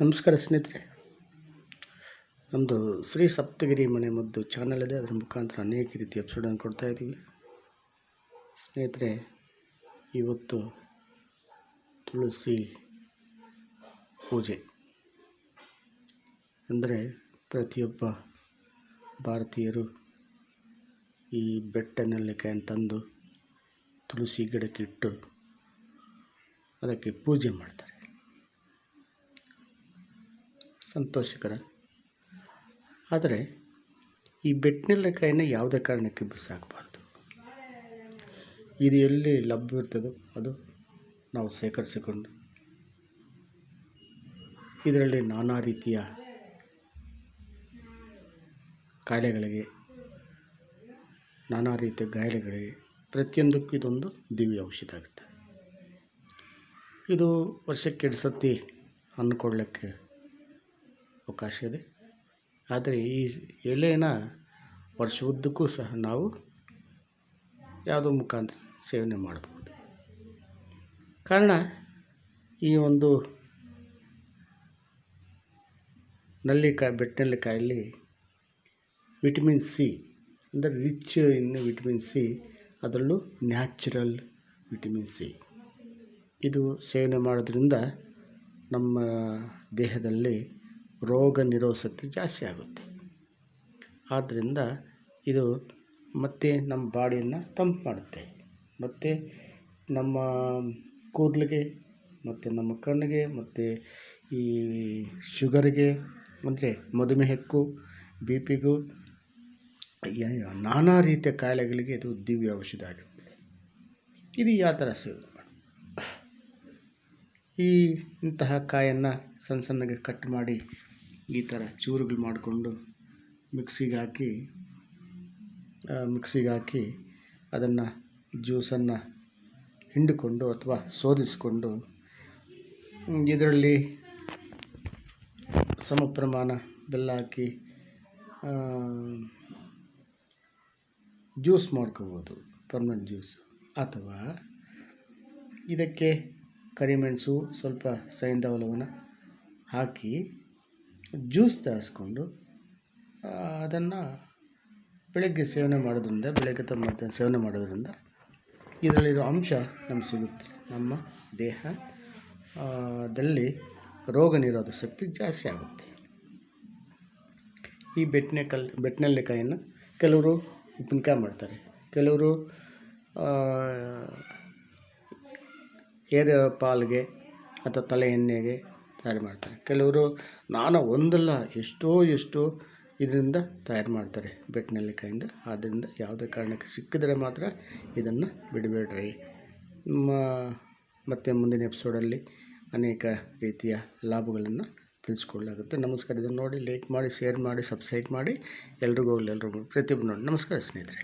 ನಮಸ್ಕಾರ ಸ್ನೇಹಿತರೆ. ನಮ್ಮದು ಶ್ರೀ ಸಪ್ತಗಿರಿ ಮನೆ ಮದ್ದು ಚಾನಲ್ ಇದೆ. ಅದರ ಮುಖಾಂತರ ಅನೇಕ ರೀತಿಯ ಎಪಿಸೋಡನ್ನು ಕೊಡ್ತಾ ಇದ್ದೀವಿ. ಸ್ನೇಹಿತರೆ, ಇವತ್ತು ತುಳಸಿ ಪೂಜೆ ಅಂದರೆ ಪ್ರತಿಯೊಬ್ಬ ಭಾರತೀಯರು ಈ ಬೆಟ್ಟ ನೆಲ್ಲಿಕಾಯನ್ನು ತಂದು ತುಳಸಿ ಗಿಡಕ್ಕಿಟ್ಟು ಅದಕ್ಕೆ ಪೂಜೆ ಮಾಡ್ತಾರೆ. ಸಂತೋಷಕರ. ಆದರೆ ಈ ಬೆಟ್ಟನೆಲ್ಲಕಾಯಿನ ಯಾವುದೇ ಕಾರಣಕ್ಕೆ ಬಿಸಾಕಬಾರ್ದು. ಇದು ಎಲ್ಲಿ ಲಭ್ಯವಿರ್ತದೋ ಅದು ನಾವು ಶೇಖರಿಸಿಕೊಂಡು ಇದರಲ್ಲಿ ನಾನಾ ರೀತಿಯ ಕಾಯಿಲೆಗಳಿಗೆ, ನಾನಾ ರೀತಿಯ ಗಾಯಗಳಿಗೆ ಪ್ರತಿಯೊಂದಕ್ಕೂ ಇದೊಂದು ದಿವ್ಯ ಔಷಧ ಆಗುತ್ತೆ. ಇದು ವರ್ಷಕ್ಕೆ ಎರಡು ಸತಿ ಅಂದ್ಕೊಳ್ಳೋಕ್ಕೆ ಅವಕಾಶ ಇದೆ. ಆದರೆ ಈ ಎಲೆನ ವರ್ಷ ಉದ್ದಕ್ಕೂ ಸಹ ನಾವು ಯಾವುದೋ ಮುಖಾಂತರ ಸೇವನೆ ಮಾಡಬಹುದು. ಕಾರಣ ಈ ಒಂದು ನಲ್ಲಿಕಾಯಿ ಬೆಟ್ಟನಲ್ಲಿಕಾಯಲ್ಲಿ ವಿಟಮಿನ್ ಸಿ ಅಂದರೆ ರಿಚ್ ಇನ್ ವಿಟಮಿನ್ ಸಿ, ಅದರಲ್ಲೂ ನ್ಯಾಚುರಲ್ ವಿಟಮಿನ್ ಸಿ. ಇದು ಸೇವನೆ ಮಾಡೋದ್ರಿಂದ ನಮ್ಮ ದೇಹದಲ್ಲಿ ರೋಗ ನಿರೋಧಕತೆ ಜಾಸ್ತಿ ಆಗುತ್ತೆ. ಆದ್ದರಿಂದ ಇದು ಮತ್ತೆ ನಮ್ಮ ಬಾಡಿಯನ್ನು ತಂಪು ಮಾಡುತ್ತೆ. ಮತ್ತು ನಮ್ಮ ಕೂದಲಿಗೆ, ಮತ್ತು ನಮ್ಮ ಕಣ್ಣಿಗೆ, ಮತ್ತು ಈ ಶುಗರಿಗೆ, ಅಂದರೆ ಮಧುಮೇಹಕ್ಕೂ ಬಿ ಪಿಗೂ ನಾನಾ ರೀತಿಯ ಕಾಯಿಲೆಗಳಿಗೆ ಇದು ದಿವ್ಯ ಔಷಧ ಆಗುತ್ತೆ. ಇದು ಯಾವ ಥರ ಸೇವನೆ ಈ ಇಂತಹ ಕಾಯನ್ನು ಸಣ್ಣ ಸಣ್ಣಗೆ ಕಟ್ ಮಾಡಿ ಈ ಥರ ಚೂರುಗಳು ಮಾಡಿಕೊಂಡು ಮಿಕ್ಸಿಗೆ ಹಾಕಿ ಮಿಕ್ಸಿಗೆ ಹಾಕಿ ಅದನ್ನು ಜ್ಯೂಸನ್ನು ಹಿಂಡಿಕೊಂಡು ಅಥವಾ ಶೋಧಿಸಿಕೊಂಡು ಇದರಲ್ಲಿ ಸಮ ಪ್ರಮಾಣ ಬೆಲ್ಲ ಹಾಕಿ ಜ್ಯೂಸ್ ಮಾಡ್ಕೋಬೋದು, ಪರ್ಮನೆಂಟ್ ಜ್ಯೂಸ್. ಅಥವಾ ಇದಕ್ಕೆ ಕರಿಮೆಣಸು ಸ್ವಲ್ಪ ಸೈಂಧವ ಲವಣ ಹಾಕಿ ಜ್ಯೂಸ್ ತಯಾರಿಸ್ಕೊಂಡು ಅದನ್ನು ಬೆಳಗ್ಗೆ ಸೇವನೆ ಮಾಡೋದ್ರಿಂದ, ಬೆಳಗ್ಗೆ ತಮ್ಮ ಸೇವನೆ ಮಾಡೋದ್ರಿಂದ ಇದರಲ್ಲಿರೋ ಅಂಶ ನಮ್ಗೆ ಸಿಗುತ್ತೆ. ನಮ್ಮ ದೇಹ ದಲ್ಲಿ ರೋಗ ನಿರೋಧಕ ಶಕ್ತಿ ಜಾಸ್ತಿ ಆಗುತ್ತೆ. ಈ ಬೆಟ್ಟನೆ ಕಲ್ ಬೆಟ್ಟನೆಲ್ಲಿಕಾಯನ್ನು ಕೆಲವರು ಉಪ್ಪಿನಕಾಯಿ ಮಾಡ್ತಾರೆ. ಕೆಲವರು ಏರ್ ಪಾಲ್ಗೆ ಅಥವಾ ತಲೆ ಎಣ್ಣೆಗೆ ತಯಾರು ಮಾಡ್ತಾರೆ. ಕೆಲವರು ನಾನು ಒಂದಲ್ಲ, ಎಷ್ಟೋ ಎಷ್ಟೋ ಇದರಿಂದ ತಯಾರು ಮಾಡ್ತಾರೆ ಬೆಟ್ಟನೆಲ್ಲಿಕಾಯಿಂದ ಆದ್ದರಿಂದ ಯಾವುದೇ ಕಾರಣಕ್ಕೆ ಸಿಕ್ಕಿದರೆ ಮಾತ್ರ ಇದನ್ನು ಬಿಡಬೇಡ್ರಿ. ಮತ್ತು ಮುಂದಿನ ಎಪಿಸೋಡಲ್ಲಿ ಅನೇಕ ರೀತಿಯ ಲಾಭಗಳನ್ನು ತಿಳಿಸ್ಕೊಳ್ಳಲಾಗುತ್ತೆ. ನಮಸ್ಕಾರ. ಇದನ್ನು ನೋಡಿ ಲೈಕ್ ಮಾಡಿ ಶೇರ್ ಮಾಡಿ ಸಬ್ಸ್ಕ್ರೈಬ್ ಮಾಡಿ. ಎಲ್ರಿಗೂ ಹೋಗಲಿ ಎಲ್ರಿಗೂ ಪ್ರತಿಯೊಬ್ಬರು ನೋಡಿ. ನಮಸ್ಕಾರ ಸ್ನೇಹಿತರೆ.